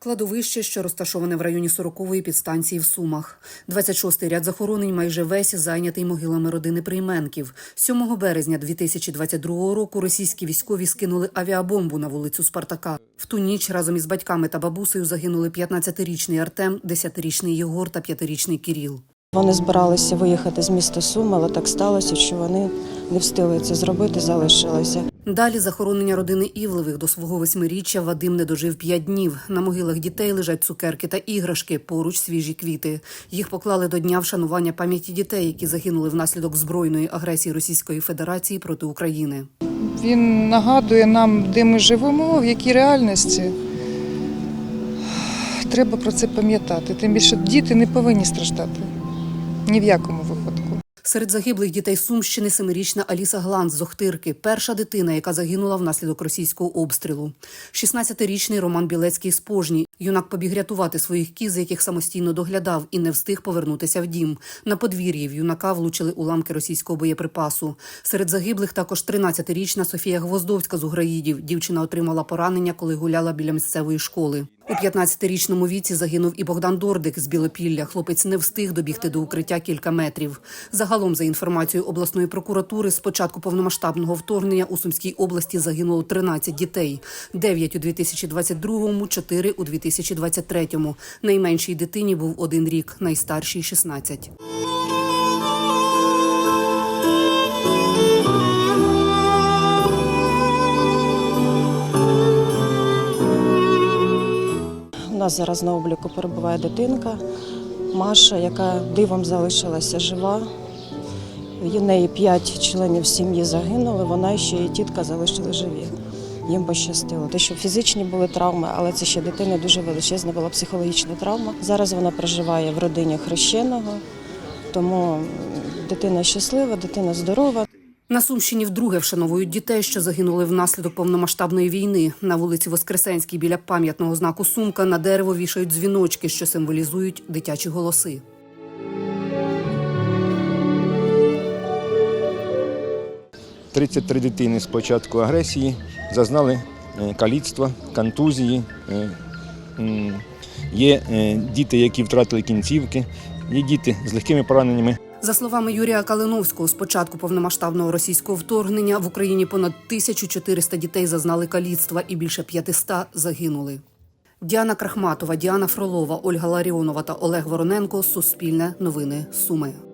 Кладовище, що розташоване в районі 40-ї підстанції в Сумах. 26-й ряд захоронень майже весь зайнятий могилами родини Прийменків. 7 березня 2022 року російські військові скинули авіабомбу на вулицю Спартака. В ту ніч разом із батьками та бабусею загинули 15-річний Артем, 10-річний Єгор та 5-річний Кіріл. Вони збиралися виїхати з міста Суми, але так сталося, що вони не встигли це зробити, залишилися. Далі захоронення родини Івлевих до свого восьмиріччя Вадим не дожив п'ять днів. На могилах дітей лежать цукерки та іграшки, поруч свіжі квіти. Їх поклали до дня вшанування пам'яті дітей, які загинули внаслідок збройної агресії Російської Федерації проти України. Він нагадує нам, де ми живемо, в якій реальності. Треба про це пам'ятати. Тим більше діти не повинні страждати ні в якому випадку. Серед загиблих дітей Сумщини семирічна Аліса Гланц з Охтирки, перша дитина, яка загинула внаслідок російського обстрілу. 16-річний Роман Білецький з Пожні. Юнак побіг рятувати своїх кіз, яких самостійно доглядав, і не встиг повернутися в дім. На подвір'ї в юнака влучили уламки російського боєприпасу. Серед загиблих також 13-річна Софія Гвоздовська з Уграїдів. Дівчина отримала поранення, коли гуляла біля місцевої школи. У 15-річному віці загинув і Богдан Дордик з Білопілля. Хлопець не встиг добігти до укриття кілька метрів. Загалом, за інформацією обласної прокуратури, з початку повномасштабного вторгнення у Сумській області загинуло 13 дітей: 9 у 2022-му, 4 у 2023-му. Найменшій дитині був один рік, найстаршій 16. Нас зараз на обліку перебуває дитинка Маша, яка дивом залишилася жива. У неї п'ять членів сім'ї загинули, вона ще і тітка залишили живі. Їм пощастило. Те, що фізичні були травми, але це ще дитина дуже величезна була психологічна травма. Зараз вона проживає в родині хрещеного, тому дитина щаслива, дитина здорова. На Сумщині вдруге вшановують дітей, що загинули внаслідок повномасштабної війни. На вулиці Воскресенській біля пам'ятного знаку Сумка на дерево вішають дзвіночки, що символізують дитячі голоси. – 33 дитини з початку агресії зазнали е, каліцтва, контузії. Е, Є е, діти, які втратили кінцівки, є діти з легкими пораненнями. За словами Юрія Калиновського, з початку повномасштабного російського вторгнення в Україні понад 1400 дітей зазнали каліцтва і більше 500 загинули. Діана Крахматова, Діана Фролова, Ольга Ларіонова та Олег Вороненко. Суспільне новини Суми.